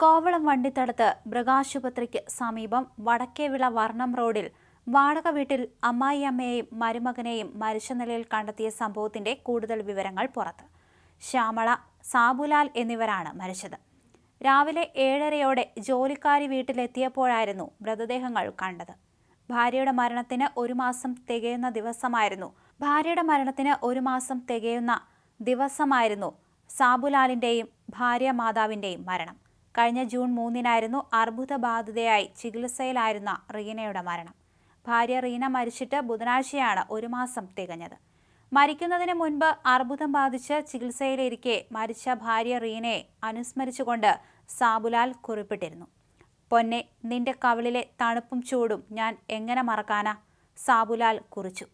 കോവളം വണ്ടിത്തടത്ത് മൃഗാശുപത്രിക്ക് സമീപം വടക്കേവിള വർണം റോഡിൽ വാടക വീട്ടിൽ അമ്മായിയമ്മയെയും മരുമകനെയും മരിച്ച നിലയിൽ കണ്ടെത്തിയ സംഭവത്തിന്റെ കൂടുതൽ വിവരങ്ങൾ പുറത്ത്. ശ്യാമള സാബുലാൽ എന്നിവരാണ് മരിച്ചത്. രാവിലെ ഏഴരയോടെ ജോലിക്കാരി വീട്ടിലെത്തിയപ്പോഴായിരുന്നു മൃതദേഹങ്ങൾ കണ്ടത്. ഭാര്യയുടെ മരണത്തിന് ഒരു മാസം തികയുന്ന ദിവസമായിരുന്നു. ഭാര്യയുടെ മരണത്തിന് ഒരു മാസം തികയുന്ന ദിവസമായിരുന്നു സാബുലാലിന്റെയും ഭാര്യ മാതാവിന്റെയും മരണം. കഴിഞ്ഞ ജൂൺ മൂന്നിനായിരുന്നു അർബുദബാധിതയായി ചികിത്സയിലായിരുന്ന റീനയുടെ മരണം. ഭാര്യ റീന മരിച്ചിട്ട് ബുധനാഴ്ചയാണ് ഒരു മാസം തികഞ്ഞത്. മരിക്കുന്നതിന് മുൻപ് അർബുദം ബാധിച്ച് ചികിത്സയിലിരിക്കെ മരിച്ച ഭാര്യ റീനയെ അനുസ്മരിച്ചുകൊണ്ട് സാബുലാൽ കുറിപ്പിട്ടിരുന്നു. പൊന്നെ നിന്റെ കവിളിലെ തണുപ്പും ചൂടും ഞാൻ എങ്ങനെ മറക്കാനാ? സാബുലാൽ കുറിച്ചു.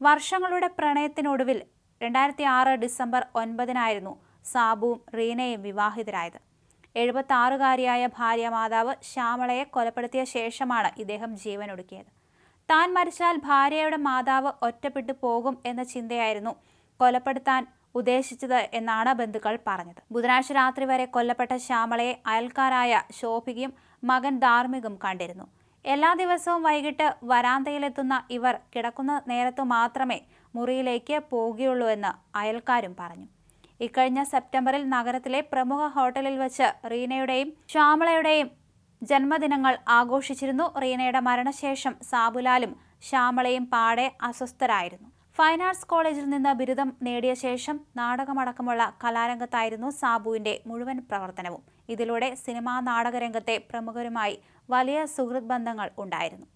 വർഷങ്ങളുടെ പ്രണയത്തിനൊടുവിൽ രണ്ടായിരത്തി ആറ് ഡിസംബർ ഒൻപതിനായിരുന്നു സാബുവും റീനയും വിവാഹിതരായത്. എഴുപത്തി ആറുകാരിയായ ഭാര്യ മാതാവ് ശ്യാമളയെ കൊലപ്പെടുത്തിയ ശേഷമാണ് ഇദ്ദേഹം ജീവൻ ഒടുക്കിയത് താൻ മരിച്ചാൽ ഭാര്യയുടെ മാതാവ് ഒറ്റപ്പെട്ടു പോകും എന്ന ചിന്തയായിരുന്നു കൊലപ്പെടുത്താൻ ഉദ്ദേശിച്ചത് എന്നാണ് ബന്ധുക്കൾ പറഞ്ഞത്. ബുധനാഴ്ച രാത്രി വരെ കൊല്ലപ്പെട്ട ശ്യാമളയെ അയൽക്കാരായ ശോഭികയും മകൻ ധാർമ്മികും കണ്ടിരുന്നു. എല്ലാ ദിവസവും വൈകിട്ട് വരാന്തയിലെത്തുന്ന ഇവർ കിടക്കുന്ന നേരത്തു മാത്രമേ മുറിയിലേക്ക് പോകുകയുള്ളൂ എന്ന് അയൽക്കാരും പറഞ്ഞു. ഇക്കഴിഞ്ഞ സെപ്റ്റംബറിൽ നഗരത്തിലെ പ്രമുഖ ഹോട്ടലിൽ വച്ച് റീനയുടെയും ശ്യാമളയുടെയും ജന്മദിനങ്ങൾ ആഘോഷിച്ചിരുന്നു റീനയുടെ മരണശേഷം സാബുലാലും ശ്യാമളയും പാടെ അസ്വസ്ഥരായിരുന്നു. ഫൈൻ ആർട്സ് കോളേജിൽ നിന്ന് ബിരുദം നേടിയ ശേഷം നാടകമടക്കമുള്ള കലാരംഗത്തായിരുന്നു സാബുവിന്റെ മുഴുവൻ പ്രവർത്തനവും. ഇതിലൂടെ സിനിമാ നാടകരംഗത്തെ പ്രമുഖരുമായി വലിയ സുഹൃത് ബന്ധങ്ങൾ ഉണ്ടായിരുന്നു.